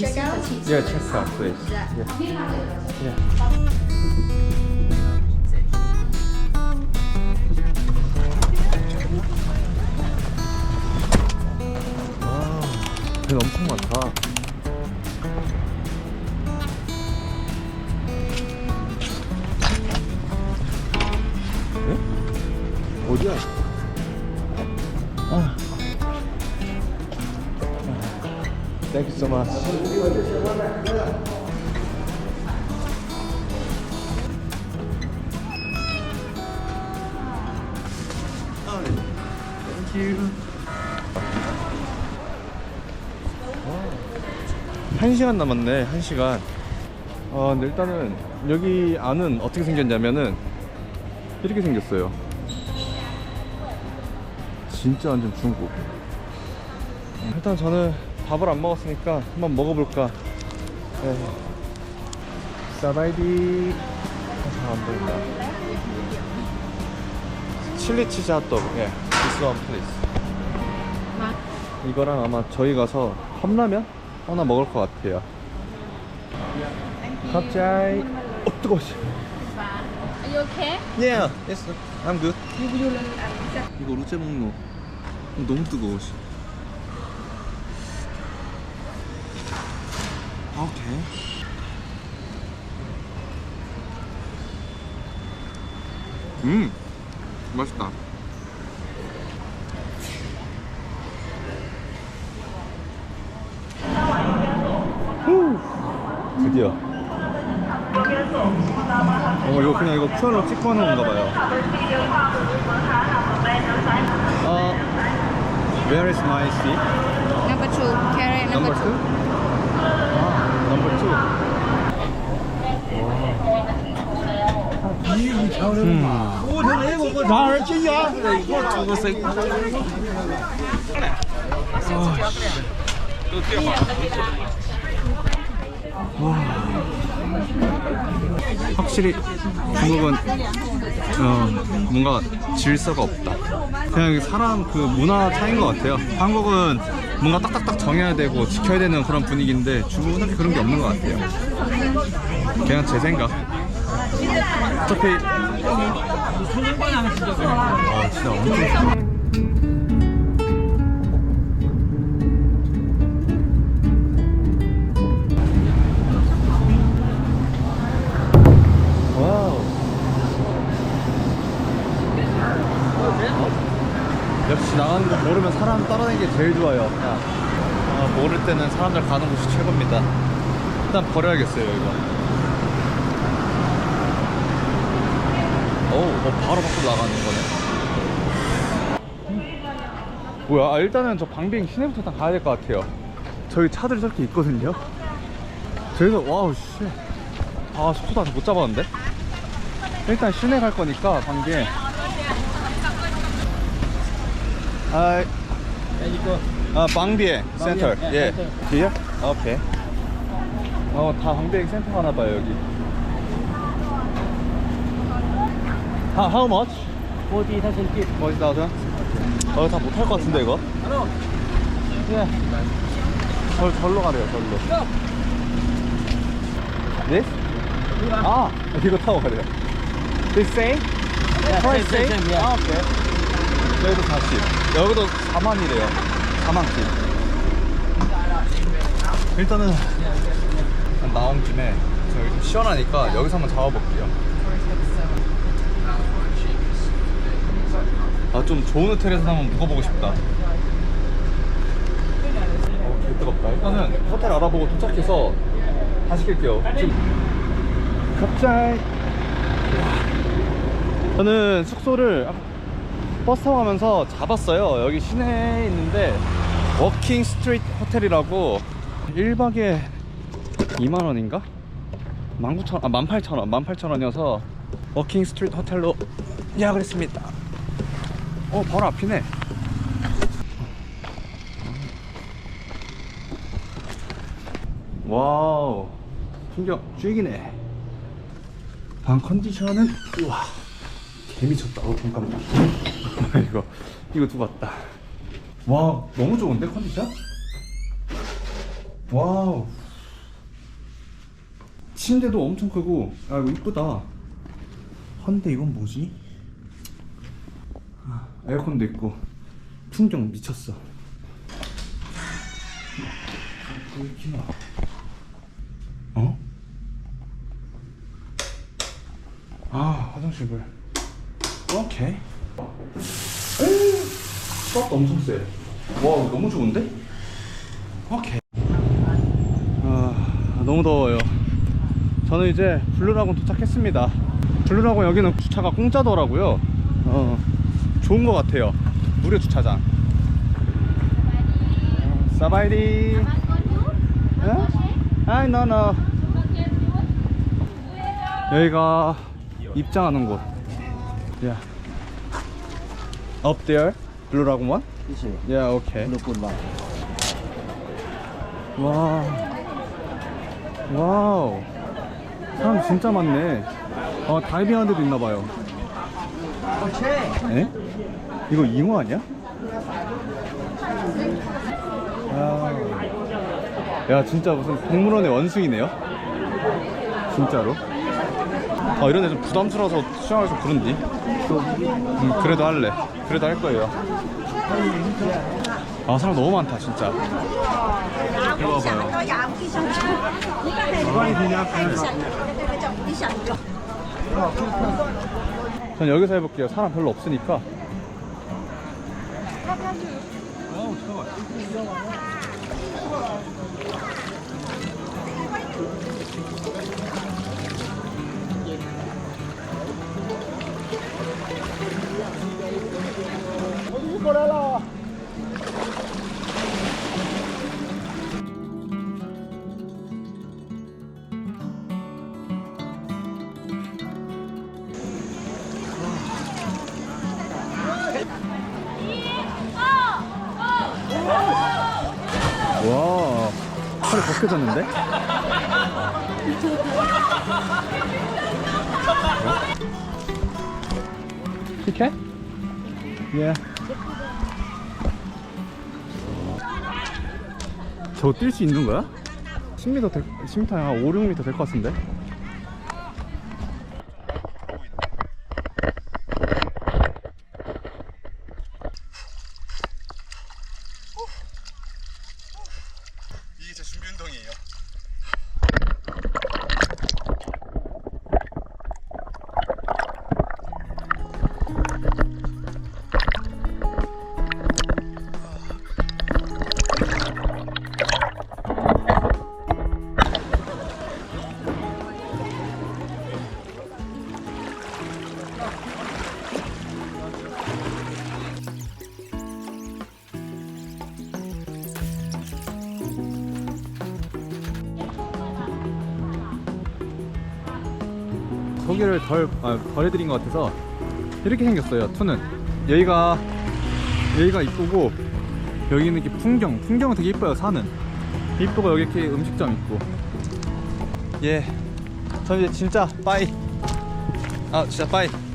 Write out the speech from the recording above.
check out? Yeah, check out, please. Yeah. Yeah. 와, 배 엄청 많다. 네? 어디야? 아. Thank you so much. Thank you. 한 시간 남았네, 한 시간. 아, 근데 일단은 여기 안은 어떻게 생겼냐면은 이렇게 생겼어요. 진짜 완전 중국. 음, 일단 저는 밥을 안 먹었으니까 한번 먹어볼까. 네. 사바이디. 잘안 보인다. 칠리 치즈 핫도그. 예. This one please. 이거랑 아마 저희 가서 컵라면 하나 먹을 것 같아요. 갑자기 어 뜨거워. Are you okay? Yeah, yes, I'm good. 이거 루체 먹노. 너무 뜨거워. 씨. 아, 오케이. 음, 맛있다. 후, 드디어. 어 이거 그냥 이거 QR로 찍고 하는 건가 봐요. 어, where is my seat? Number two. Carry number, Number two? 아, 哇！咦，一条龙啊！我听那个，我让人进去啊！做个生意，哇，都电话，哇。 확실히 중국은 어, 뭔가 질서가 없다. 그냥 사람 그 문화 차이인 것 같아요. 한국은 뭔가 딱딱딱 정해야 되고 지켜야 되는 그런 분위기인데 중국은 딱히 그런 게 없는 것 같아요. 그냥 제 생각. 어차피 아 진짜 엄청 제일 좋아요. 아, 모를 때는 사람들 가는 곳이 최고입니다. 일단 버려야겠어요, 이거. 어우, 어, 바로 밖으로 나가는 거네. 뭐야, 아, 일단은 저 방비행 시내부터 일단 가야 될 것 같아요. 저기 차들이 저렇게 있거든요. 저기서, 와우, 씨. 아, 속도도 아직 못 잡았는데? 일단 시내 갈 거니까, 방비행. 아, 아, 방비행 센터. 예. 뒤에? 오케이. 어, 다 방비행 센터 가나 봐요, 여기. 하, how much? 40,000 kip. 40,000? 어, 다못탈것 같은데, 이거? 예. 절, 절로 가래요, 절로. This? 아, 이거 타고 가래요. This same? Price same, same? same, yeah. 아, 오케이. 여기도 40. 여기도 4만이래요. 4만씩. 일단은 나온 김에 저기 좀 시원하니까 여기서 한번 잡아볼게요. 아 좀 좋은 호텔에서 한번 묵어보고 싶다. 어, 개 뜨겁다. 일단은 호텔 알아보고 도착해서 다시 낄게요. 지금 갑자기 저는 숙소를 버스 타고 가면서 잡았어요. 여기 시내에 있는데 워킹 스트리트 호텔이라고 1박에 2만 원인가? 19,000원, 아 18,000원, 18,000원이어서 워킹 스트리트 호텔로 예약을 했습니다. 어, 바로 앞이네. 와우, 풍경 쥐기네. 방 컨디션은 우와, 개 미쳤다. 어, 잠깐만. 이거 이거 두고 왔다. 와, 너무 좋은데 컨디션? 와우. 침대도 엄청 크고 아 이거 이쁘다 헌데 이건 뭐지? 아, 에어컨도 있고 풍경 미쳤어 어? 아 화장실 불 오케이. 값도 엄청 세 와 너무 좋은데? 오케이. 아 너무 더워요. 저는 이제 블루라곤 도착했습니다. 블루라곤 여기는 주차가 공짜더라고요. 어 좋은 것 같아요. 무료 주차장. 사바이디. 어? 아이 너너 여기가 입장하는 곳 yeah. Up there? 블루라곤 one? This is Yeah okay. Blue Pool Bar. 와 와우 사람 진짜 많네. 아 다이빙 하는 데도 있나 봐요. 에? 이거 잉어 아니야? 야, 야 진짜 무슨 동물원의 원숭이네요? 진짜로 아 이런 애좀 부담스러워서 수영하기 좀 그런디? 음, 그래도 할래. 그래도 할 거예요. 아 사람 너무 많다 진짜. 이거 봐봐요. 전 여기서 해볼게요. 사람 별로 없으니까. 벗겨졌는데? 어? 티켓? 예. 저거 뛸수 있는 거야? 10m 될, 10m 한 5, 6m 될 것 같은데? 소개를 덜 아, 덜 해드린 것 같아서 이렇게 생겼어요. 투는 여기가 여기가 이쁘고 여기는 이렇게 풍경 풍경은 되게 이뻐요. 산은 이쁘고 여기 이렇게 음식점 있고 예, 저 이제 진짜 빠이 아 진짜 빠이.